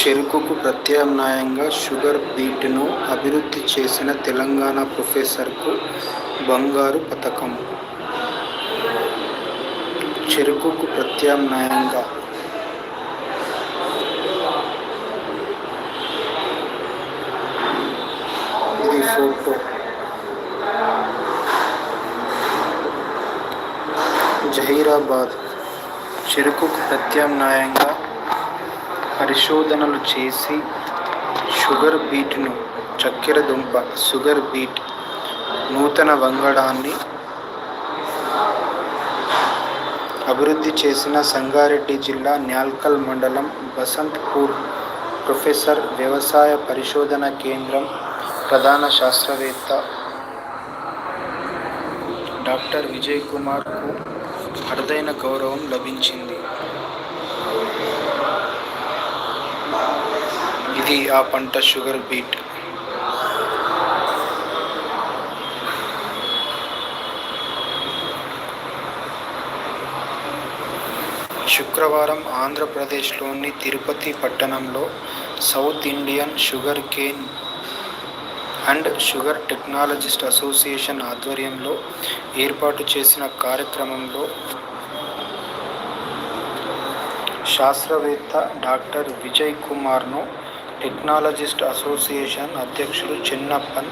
చెరుకుకు ప్రత్యామ్నాయంగా షుగర్ బీట్ను అభివృద్ధి చేసిన తెలంగాణ ప్రొఫెసర్కు బంగారు పథకం చెరుకుకు ప్రత్యామ్నాయంగా ఇది ఫోటో. జహీరాబాద్. చెరుకుకు ప్రత్యామ్నాయంగా పరిశోధనలు చేసి షుగర్ బీట్ను చక్కెర దుంప షుగర్ బీట్ నూతన వంగడాన్ని అభివృద్ధి చేసిన సంగారెడ్డి జిల్లా న్యాల్కల్ మండలం బసంత్పూర్ ప్రొఫెసర్ వ్యవసాయ పరిశోధన కేంద్రం ప్రధాన శాస్త్రవేత్త డాక్టర్ విజయ్ కుమార్కు అరుదైన గౌరవం లభించింది. ఇది ఆ పంట షుగర్ బీట్. శుక్రవారం ఆంధ్రప్రదేశ్లోని తిరుపతి పట్టణంలో south Indian sugar cane and sugar technologist association ఆధ్వర్యంలో ఏర్పాటు చేసిన కార్యక్రమంలో శాస్త్రవేత్త డాక్టర్ విజయ్ కుమార్ను టెక్నాలజిస్ట్ అసోసియేషన్ అధ్యక్షుడు చిన్నప్పన్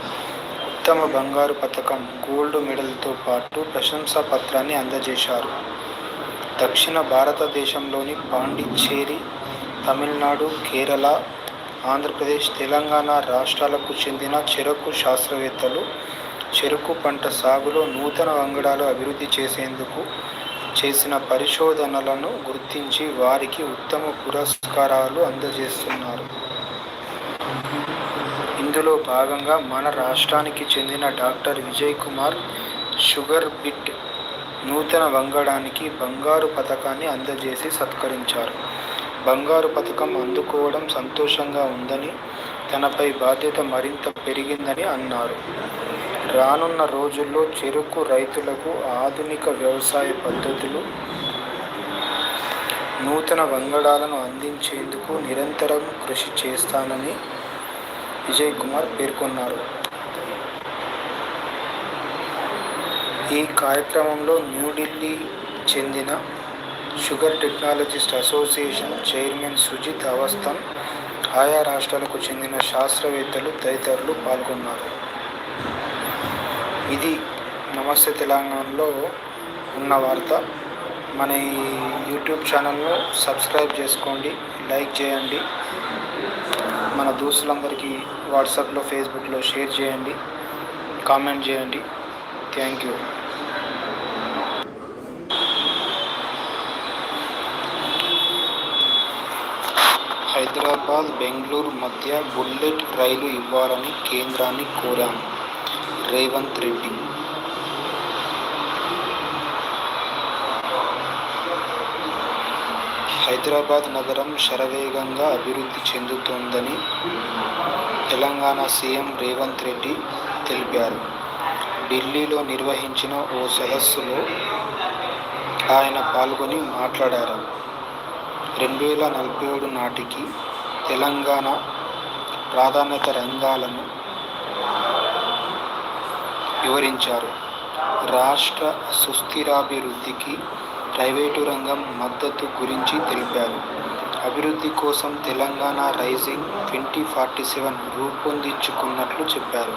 ఉత్తమ బంగారు పథకం గోల్డ్ మెడల్తో పాటు ప్రశంసా పత్రాన్ని అందజేశారు. దక్షిణ భారతదేశంలోని పాండిచ్చేరి తమిళనాడు కేరళ ఆంధ్రప్రదేశ్ తెలంగాణ రాష్ట్రాలకు చెందిన చెరకు శాస్త్రవేత్తలు చెరకు పంట సాగులో నూతన వంగడాలు అభివృద్ధి చేసేందుకు చేసిన పరిశోధనలను గుర్తించి వారికి ఉత్తమ పురస్కారాలు అందజేస్తున్నారు. ఇందులో భాగంగా మన రాష్ట్రానికి చెందిన doctor Vijay Kumar sugar beet నూతన వంగడానికి బంగారు పథకాన్ని అందజేసి సత్కరించారు. బంగారు పథకం అందుకోవడం సంతోషంగా ఉందని తనపై బాధ్యత మరింత పెరిగిందని అన్నారు. రానున్న రోజుల్లో చెరుకు రైతులకు ఆధునిక వ్యవసాయ పద్ధతులు నూతన వంగడాలను అందించేందుకు నిరంతరం కృషి చేస్తానని విజయ్ కుమార్ పేర్కొన్నారు. ఈ కార్యక్రమంలో న్యూఢిల్లీ చెందిన sugar technologist association chairman Sujit Avasthan ఆయా రాష్ట్రాలకు చెందిన శాస్త్రవేత్తలు తదితరులు పాల్గొన్నారు. ఇది నమస్తే తెలంగాణలో ఉన్న వార్త. మన ఈ యూట్యూబ్ ఛానల్లో సబ్స్క్రైబ్ చేసుకోండి లైక్ చేయండి. మన దోస్తులందరికీ వాట్సాప్లో ఫేస్బుక్లో షేర్ చేయండి కామెంట్ చేయండి. Thank you. హైదరాబాద్ బెంగళూరు మధ్య బుల్లెట్ రైలు ఇవ్వాలని కేంద్రాన్ని కోరాం. రేవంత్ రెడ్డి హైదరాబాద్ నగరం శరవేగంగా అభివృద్ధి చెందుతోందని తెలంగాణ సీఎం రేవంత్ రెడ్డి తెలిపారు. ఢిల్లీలో నిర్వహించిన ఓ సదస్సులో ఆయన పాల్గొని మాట్లాడారు. రెండు వేల నలభై ఏడు నాటికి తెలంగాణ ప్రాధాన్యత రంగాలను వివరించారు. రాష్ట్ర సుస్థిరాభివృద్ధికి ప్రైవేటు రంగం మద్దతు గురించి తెలిపారు. అభివృద్ధి కోసం Telangana rising twenty forty seven రూపొందించుకున్నట్లు చెప్పారు.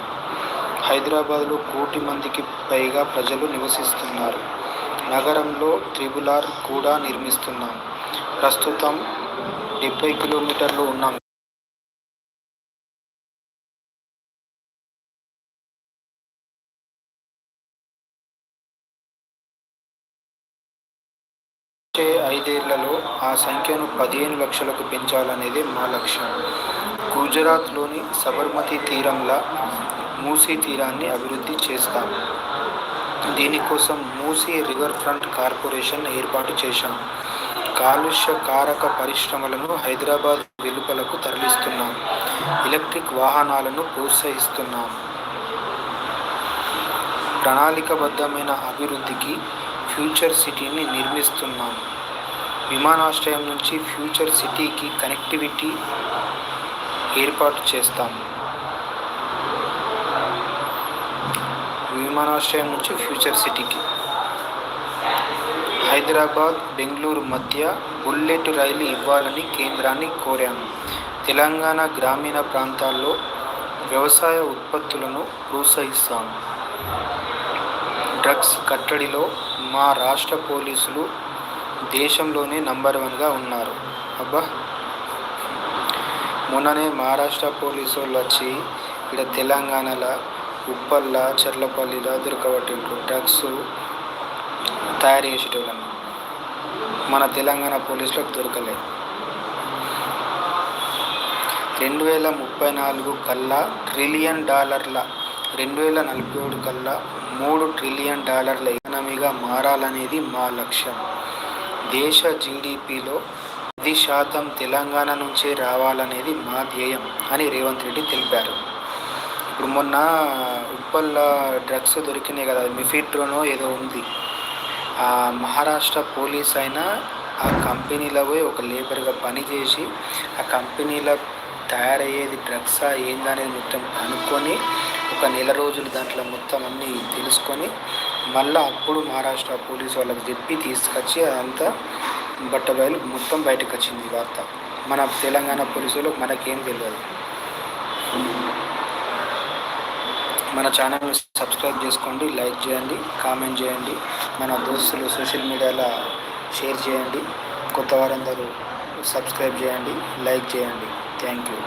హైదరాబాద్లో కోటి మందికి పైగా ప్రజలు నివసిస్తున్నారు. నగరంలో త్రిబులార్ కూడా నిర్మిస్తున్నాం. ప్రస్తుతం డెబ్బై కిలోమీటర్లు ఉన్నాం. ఐదేళ్ళలో ఆ సంఖ్యను పదిహేను లక్షలకు పెంచాలనేదే మా లక్ష్యం. గుజరాత్లోని సబర్మతి తీరంలా మూసీ తీరాన్ని అభివృద్ధి చేస్తాం. దీనికోసం మూసీ రివర్ ఫ్రంట్ కార్పొరేషన్ ఏర్పాటు చేశాం. కాలుష్య కారక పరిశ్రమలను హైదరాబాద్ వెలుపలకు తరలిస్తున్నాం. ఎలక్ట్రిక్ వాహనాలను ప్రోత్సహిస్తున్నాం. ప్రణాళికబద్ధమైన అభివృద్ధికి ఫ్యూచర్ సిటీని నిర్మిస్తున్నాం. విమానాశ్రయం నుంచి ఫ్యూచర్ సిటీకి కనెక్టివిటీ ఏర్పాటు చేస్తాం. విమానాశ్రయం నుంచి ఫ్యూచర్ సిటీకి. హైదరాబాద్ బెంగళూరు మధ్య బుల్లెట్ రైలు ఇవ్వాలని కేంద్రాన్ని కోరాము తెలంగాణ గ్రామీణ ప్రాంతాల్లో వ్యవసాయ ఉత్పత్తులను ప్రోత్సహిస్తాము డ్రగ్స్ కట్టడిలో మా రాష్ట్ర పోలీసులు దేశంలోనే నంబర్ వన్గా ఉన్నారు. అబ్బా! మొన్ననే మహారాష్ట్ర పోలీసు వాళ్ళు వచ్చి ఇక్కడ తెలంగాణలో ఉప్పల్ల చెర్లపల్లిలో దొరకబట్టిండ్రు డ్రగ్స్ తయారు చేసేటోళ్ళని. మన తెలంగాణ పోలీసులకు దొరకలేదు రెండు వేల ముప్పై నాలుగు కల్లా ట్రిలియన్ డాలర్ల రెండు వేల నలభై ఏడు కల్లా మూడు ట్రిలియన్ డాలర్ల ఎకనమీగా మారాలనేది మా లక్ష్యం. దేశ జీడిపిలో పది శాతం తెలంగాణ నుంచే రావాలనేది మా ధ్యేయం అని రేవంత్ రెడ్డి తెలిపారు. ఇప్పుడు మొన్న ఉప్పల్ల డ్రగ్స్ దొరికినాయి కదా మిఫిడ్రోనో ఏదో ఉంది. ఆ మహారాష్ట్ర పోలీస్ అయినా ఆ కంపెనీలో పోయి ఒక లేబర్గా పనిచేసి ఆ కంపెనీలో తయారయ్యేది డ్రగ్సా ఏందనేది మొత్తం కనుక్కొని ఒక నెల రోజులు దాంట్లో మొత్తం అన్నీ తెలుసుకొని మళ్ళీ అప్పుడు మహారాష్ట్ర పోలీస్ వాళ్ళకి చెప్పి తీసుకొచ్చి అదంతా బట్టబయలు మొత్తం బయటకు వచ్చింది వార్త. మన తెలంగాణ పోలీసులు మనకేం తెలియదు మన ఛానల్ సబ్స్క్రైబ్ చేసుకోండి లైక్ చేయండి కామెంట్ చేయండి మన దోస్తులు సోషల్ మీడియాలో షేర్ చేయండి కొత్త వారందరూ సబ్స్క్రైబ్ చేయండి లైక్ చేయండి. Thank you.